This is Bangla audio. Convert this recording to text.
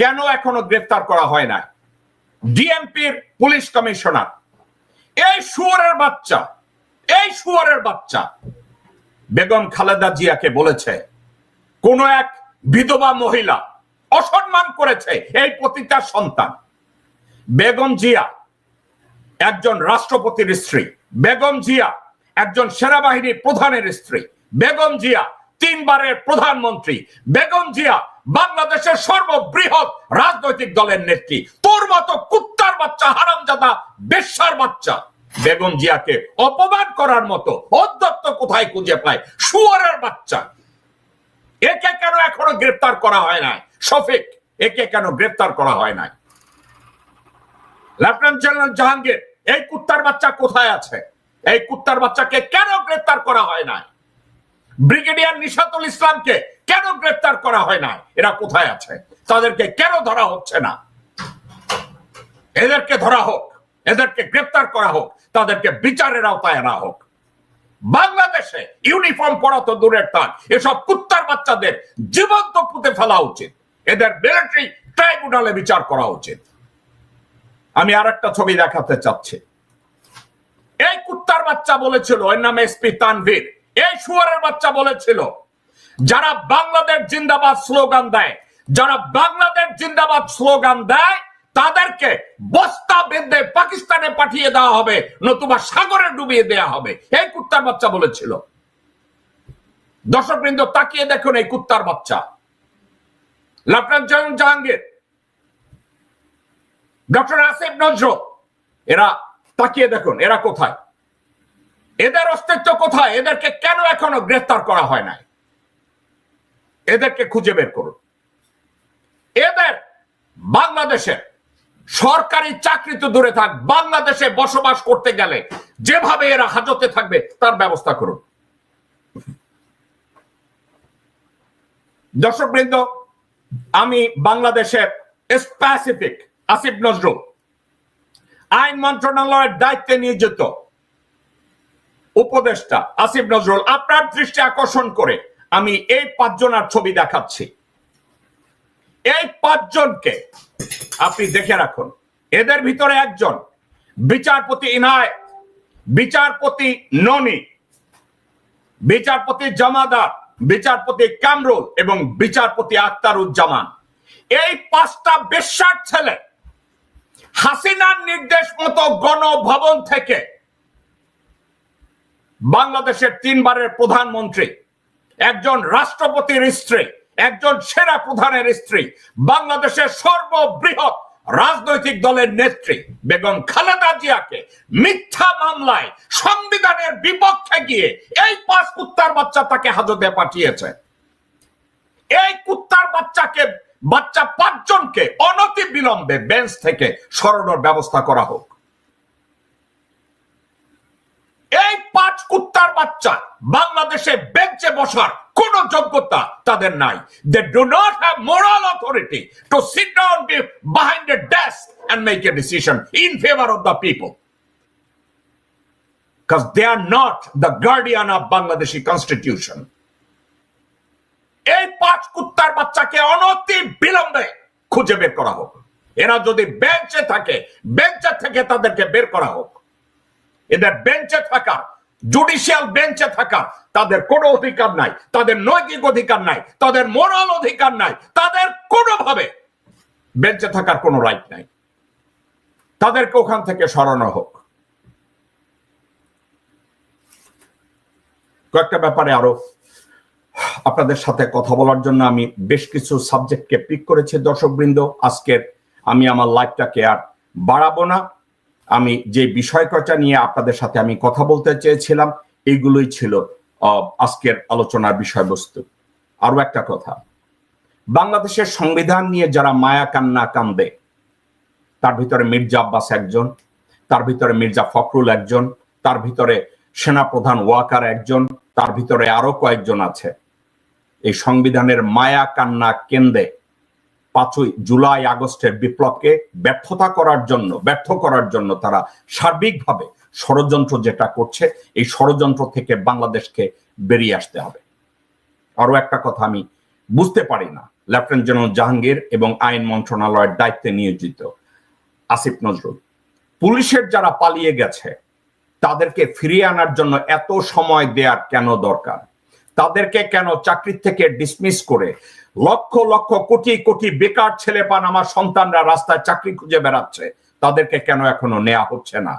কেন এখনও গ্রেফতার করা হয় না? ডিএমপির পুলিশ কমিশনার। এই শুয়ারের বাচ্চা, এই শুয়ারের বাচ্চা, বেগম খালেদা জিয়াকে বলেছে, কোন এক বিধবা মহিলা অসম্মান করেছে এই পতিতার সন্তান। বেগম জিয়া একজন রাষ্ট্রপতির স্ত্রী। বেগম জিয়া একজন সেনাবাহিনী প্রধানের স্ত্রী। বেগম জিয়া তিনবারের প্রধানমন্ত্রী। বেগম জিয়া বাংলাদেশের সর্ববৃহৎ রাজনৈতিক দলের নেত্রী। তোর মতো কুত্তার বাচ্চা, হারামজাদা, বেশ্যার বাচ্চা। বেগম জিয়াকে অপমান করার মতো অধ্যত্ত কোথায় খুঁজে পায়? শুয়ারের বাচ্চা। একে কেন এখনও গ্রেফতার করা হয় নাই? শফিক, একে কেন গ্রেফতার করা হয় নাই? লেফটেন্যান্ট জেনারেল জাহাঙ্গীর, এই কুত্তার বাচ্চা কোথায় আছে? এই কুত্তার বাচ্চাকে কেন গ্রেফতার করা হয় নাই? ব্রিগেডিয়ার নিশাতুল ইসলামকে কেন গ্রেফতার করা হয় না? এরা কোথায় আছে? তাদেরকে কেন ধরা হচ্ছে না? এদেরকে ধরা হোক, এদেরকে গ্রেফতার করা হোক, তাদেরকে বিচারের আওতায় আনা হোক। বাংলাদেশে ইউনিফর্ম পরা তো দূরের থাক এসব কুত্তার বাচ্চাদের জীবন্ত পুঁতে ফেলা উচিত। এদের মিলিটারি ট্রাইব্যুনালে বিচার করা উচিত। আমি আর একটা ছবি দেখাতে চাচ্ছি। এই কুত্তার বাচ্চা বলেছিল এর নামে এসপি তানভীর এই শুয়ারের বাচ্চা বলেছিল যারা বাংলাদেশ জিন্দাবাদ স্লোগান দেয়, যারা বাংলাদেশ জিন্দাবাদ স্লোগান দেয়, তাদেরকে বস্তা বেঁধে পাকিস্তানে পাঠিয়ে দেওয়া হবে, নতুবা সাগরে ডুবিয়ে দেওয়া হবে। এই কুত্তার বাচ্চা বলেছিল। দর্শকবৃন্দ, তাকিয়ে দেখুন এই কুত্তার বাচ্চা। Lieutenant general Jahangir, doctor Asif Nazrul, এরা তাকিয়ে দেখুন, এরা কোথায়? এদের অস্তিত্ব কোথায়? এদেরকে কেন এখনও গ্রেফতার করা হয় নাই? এদেরকে খুঁজে বের করুন। এদের বাংলাদেশে সরকারি চাকরি তো দূরে থাক, বাংলাদেশে বসবাস করতে গেলে যেভাবে এরা হাজতে থাকবে, তার ব্যবস্থা করুন। দর্শকবৃন্দ, আমি বাংলাদেশের স্পেসিফিক আসিফ নজরুল, আইন মন্ত্রণালয়ের দায়িত্বে নিয়োজিত উপদেষ্টা আসিফ নজরুল, আপনার দৃষ্টি আকর্ষণ করে আমি এই পাঁচজনের ছবি দেখাচ্ছি। এই পাঁচজনকে আপনি দেখে রাখুন। এদের ভিতরে একজন বিচারপতি ইনায়, বিচারপতি ননি, বিচারপতি জামাদার, বিচারপতি কামরুল এবং বিচারপতি আক্তারুজ্জামান এই পাঁচটা বেশ্যার ছেলে হাসিনার নির্দেশ মতো গণভবন থেকে বাংলাদেশের তিনবারের প্রধানমন্ত্রী একজন রাষ্ট্রপতির স্ত্রী, একজন সেরা প্রধানের স্ত্রী, বাংলাদেশের সর্ববৃহৎ রাজনৈতিক দলের নেত্রী বেগম খালেদা জিয়াকে মিথ্যা মামলায় সংবিধানের বিপক্ষে গিয়ে এই পাঁচ কুত্তার বাচ্চা তাকে হাজতে পাঠিয়েছে। এই কুত্তার বাচ্চাকে, বাচ্চা পাঁচজনকে অনতি বিলম্বে বেঞ্চ থেকে সরানোর ব্যবস্থা করা হোক এই পাঁচ কুত্তার বাচ্চা বাংলাদেশে বেঞ্চে বসার কোন যোগ্যতা তাদের নাই। They do not have moral authority to sit down behind a desk and make a decision in favour of the people because they are not the guardian of Bangladeshi constitution. এই পাঁচ কুত্তার বাচ্চাকে অনতি বিলম্বে খুঁজে বের করা হোক। এরা যদি বেঞ্চে থাকে, বেঞ্চে থেকে তাদেরকে বের করা হোক। এদের বেঞ্চে থাকার জুডিশিয়াল বেঞ্চে থাকা, তাদের কোনো অধিকার নাই, তাদের নৈতিক অধিকার নাই, তাদের মোরাল অধিকার নাই, তাদের কোনোভাবে বেঞ্চে থাকার কোনো রাইট নাই। তাদেরকে ওখান থেকে সরানো হোক। কয়েকটা ব্যাপারে আরও আপনাদের সাথে কথা বলার জন্য আমি বেশ কিছু সাবজেক্টকে পিক করেছি, দর্শকবৃন্দ। আজকের আমি আমার লাইফটাকে আর বাড়াবো না। আমি যে বিষয় কয়টা নিয়ে আপনাদের সাথে আমি কথা বলতে চেয়েছিলাম এইগুলোই ছিল আজকের আলোচনার বিষয়বস্তু। আরও একটা কথা, বাংলাদেশের সংবিধান নিয়ে যারা মায়া কান্না কান্দে, তার ভিতরে মির্জা আব্বাস একজন, তার ভিতরে মির্জা ফখরুল একজন, তার ভিতরে সেনাপ্রধান ওয়াকার একজন, তার ভিতরে আরও কয়েকজন আছে। এই সংবিধানের মায়া কান্না কেন্দ্রে পাঁচই জুলাই আগস্টের বিপ্লবকে ব্যর্থতা করার জন্য, ব্যর্থ করার জন্য তারা সার্বিকভাবে ষড়যন্ত্র যেটা করছে, এই ষড়যন্ত্র থেকে বাংলাদেশকে বেরিয়ে আসতে হবে। আরও একটা কথা আমি বুঝতে পারি না। লেফটেন্যান্ট জেনারেল জাহাঙ্গীর এবং আইন মন্ত্রণালয়ের দায়িত্বে নিয়োজিত আসিফ নজরুল। পুলিশের যারা পালিয়ে গেছে, তাদেরকে ফিরিয়ে আনার জন্য এত সময় দেওয়ার কেন দরকার? তাদেরকে কেন চাকরি থেকে ডিসমিস করে লক্ষ লক্ষ কোটি কোটি বেকার ছেলে পান আমার সন্তানরা রাস্তায় চাকরি খুঁজে বেড়াচ্ছে। তাদেরকে কেন এখনও নেওয়া হচ্ছে না?